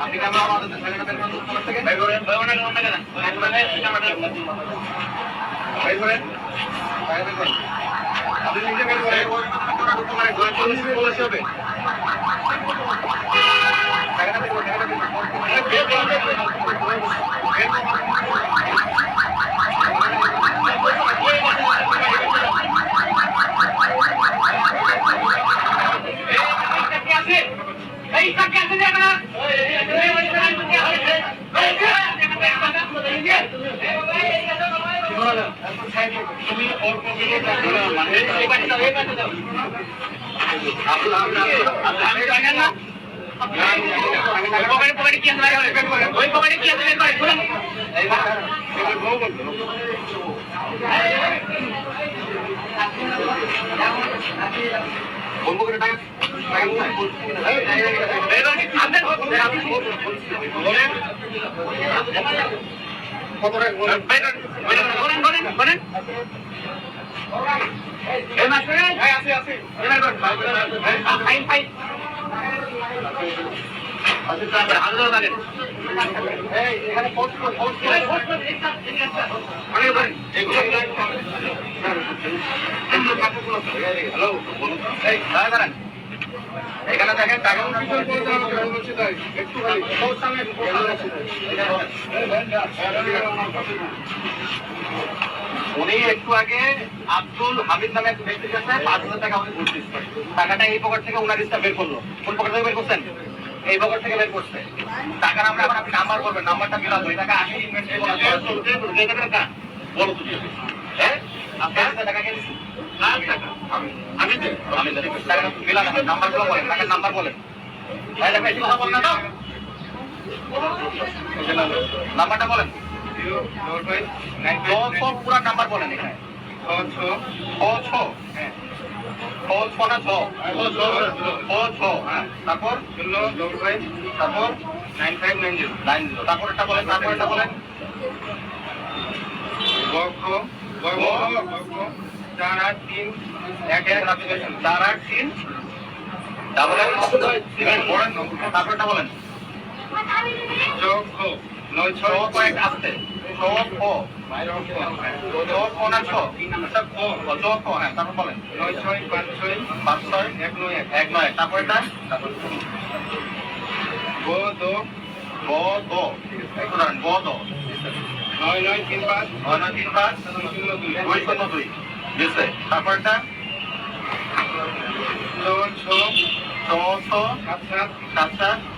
আপনি ক্যামেরা আমাদের ছেলেটা বের করুন থেকে বের করেন বের করেন ওখানে কেন আপনি নিজে বের করেন ঘরে চলে চলে হবে টাকাটা বের করুন টাকাটা বের করুন বের করুন বের করুন তুমি অল্প আমি জানেন না পকেটে পকেটে কি আছে ওই পকেটে কি আছে বের করে বলব করে টাকা টাকা বের করে আপনি বলেন কত বলেন বলেন বলেন বলেন। হ্যালো বলুন এই দাঁড়ান এখানে দেখেন টাকা উনি একটু আগে আব্দুল হামিদ নামে এক ব্যক্তির কাছে পাঁচ হাজার টাকা আমাকে ঘুষ দিচ্ছে। টাকাটা এই পকেট থেকে উনার ইচ্ছা বের করল। কোন পকেট থেকে বের করছেন? এই পকেট থেকে বের করছে। টাকার আমরা এখন আপনি নাম্বার করবেন নাম্বারটা মিলাবো এই টাকা আসি বলো তুমি হ্যাঁ? টাকা কে আমি আমি দিই। আমি দিই। টাকাটা মিলান। আমার বলেন টাকার নাম্বার বলেন। ভাই দেখো বেশি কথা বলেন না তো? নাম্বারটা বলেন। ছশো পুরা নাম্বার বলেন এখানে। ছশো হ্যাঁ। ছশো না ছ? হ্যাঁ। তারপর? তারপর? Nine five nine zero. Nine zero. তারপর এটা বলেন। তারপর চার আট তিন এক এক চার আট তিন। ডাবল এক বলেন। তারপরটা বলেন নয় ছয় ছয় ছয়। নয় তিন পাঁচ। নয় নয় তিন পাঁচ। শূন্য দুই। দুই শূন্য দুই। গেছে তারপর এটা? ছ ছ। ছ ছ। সাত সাত। সাত সাত।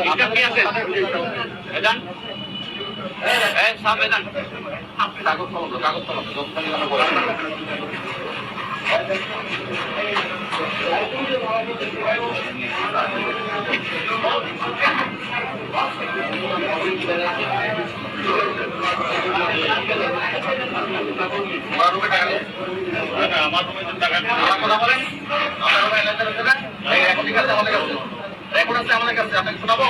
ইনকাম কি আছে? এদান এ সাহেব এদান কাগজ তলব কাগজ আমরা আমার রুমে টাকা। আমার কথা বলেন? আমার রুমে এলাকা আছে না এই রেকর্ডিং আছে আমাদের কাছে রেকর্ড আছে আমাদের কাছে আপনাকে শোনাবো?